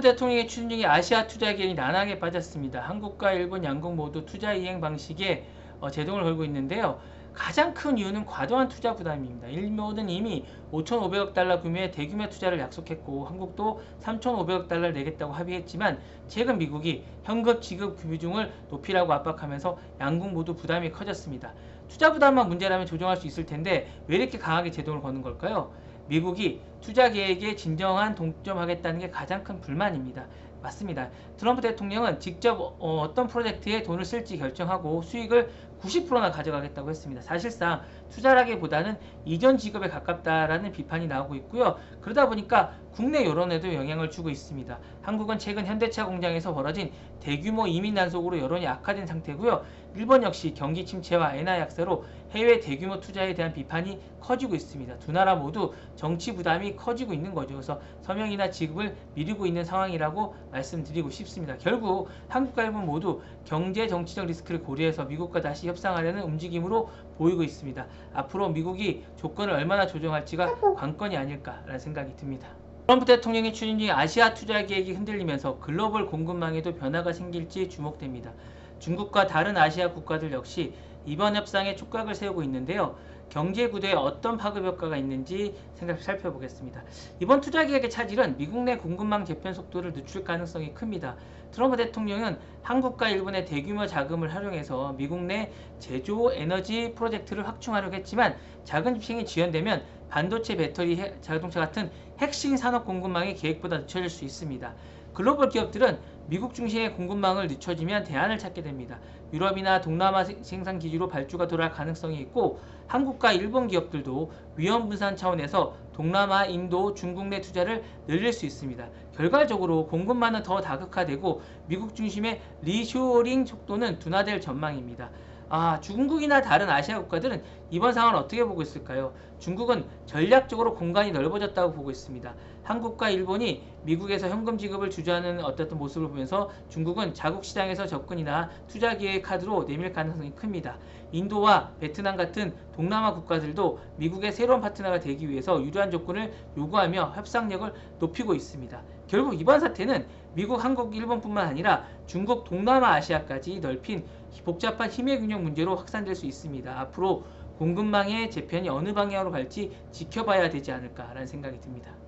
대통령의 추진 중에 아시아 투자 기회이 난항에 빠졌습니다. 한국과 일본 양국 모두 투자 이행 방식에 어, 제동을 걸고 있는데요. 가장 큰 이유는 과도한 투자 부담입니다. 일본은 이미 5,500억 달러 규모의 대규모 투자를 약속했고 한국도 3,500억 달러를 내겠다고 합의했지만 최근 미국이 현금 지급 비중을 높이라고 압박하면서 양국 모두 부담이 커졌습니다. 투자 부담만 문제라면 조정할 수 있을 텐데 왜 이렇게 강하게 제동을 거는 걸까요? 미국이 투자 계획에 진정한 동점하겠다는 게 가장 큰 불만입니다. 맞습니다. 트럼프 대통령은 직접 어, 떤 프로젝트에 돈을 쓸지 결정하고 수익을 90%나 가져가겠다고 했습니다. 사실상 투자라기보다는 이전 직업에 가깝다라는 비판이 나오고 있고요. 그러다 보니까 국내 여론에도 영향을 주고 있습니다. 한국은 최근 현대차 공장에서 벌어진 대규모 이민 난속으로 여론이 악화된 상태고요. 일본 역시 경기 침체와 엔화 약세로 해외 대규모 투자에 대한 비판이 커지고 있습니다. 두 나라 모두 정치 부담이 커지고 있는 거죠. 그래서 서명이나 지급을 미루고 있는 상황이라고 말씀드리고 싶습니다. 결국 한국과 일본 모두 경제 정치적 리스크를 고려해서 미국과 다시 협상하려는 움직임으로 보이고 있습니다. 앞으로 미국이 조건을 얼마나 조정할지가 관건이 아닐까라는 생각이 듭니다. 트럼프 대통령의 추진 중에 아시아 투자 계획이 흔들리면서 글로벌 공급망에도 변화가 생길지 주목됩니다. 중국과 다른 아시아 국가들 역시 이번 협상에 촉각을 세우고 있는데요. 경제 구도에 어떤 파급 효과가 있는지 생각 살펴보겠습니다. 이번 투자 계획의 차질은 미국 내 공급망 재편 속도를 늦출 가능성이 큽니다. 트럼프 대통령은 한국과 일본의 대규모 자금을 활용해서 미국 내 제조 에너지 프로젝트를 확충하려고 했지만 작은 집행이 지연되면 반도체 배터리 해- 자동차 같은 핵심 산업 공급망이 계획보다 늦춰질 수 있습니다. 글로벌 기업들은 미국 중심의 공급망을 늦춰지면 대안을 찾게 됩니다. 유럽이나 동남아 세- 생산 기지로 발주가 돌아갈 가능성이 있고 한국과 일본 기업들도 위험 분산 차원에서 동남아, 인도, 중국 내 투자를 늘릴 수 있습니다. 결과적으로 공급망은 더 다극화되고 미국 중심의 리쇼링 속도는 둔화될 전망입니다. 아, 중국이나 다른 아시아 국가들은 이번 상황을 어떻게 보고 있을까요? 중국은 전략적으로 공간이 넓어졌다고 보고 있습니다. 한국과 일본이 미국에서 현금 지급을 주저하는 어떤 모습을 보면서 중국은 자국 시장에서 접근이나 투자 기회 카드로 내밀 가능성이 큽니다. 인도와 베트남 같은 동남아 국가들도 미국의 새로운 파트너가 되기 위해서 유리한 조건을 요구하며 협상력을 높이고 있습니다. 결국 이번 사태는 미국, 한국, 일본뿐만 아니라 중국, 동남아, 아시아까지 넓힌 복잡한 힘의 균형 문제로 확산될 수 있습니다. 앞으로 공급망의 재편이 어느 방향으로 갈지 지켜봐야 되지 않을까라는 생각이 듭니다.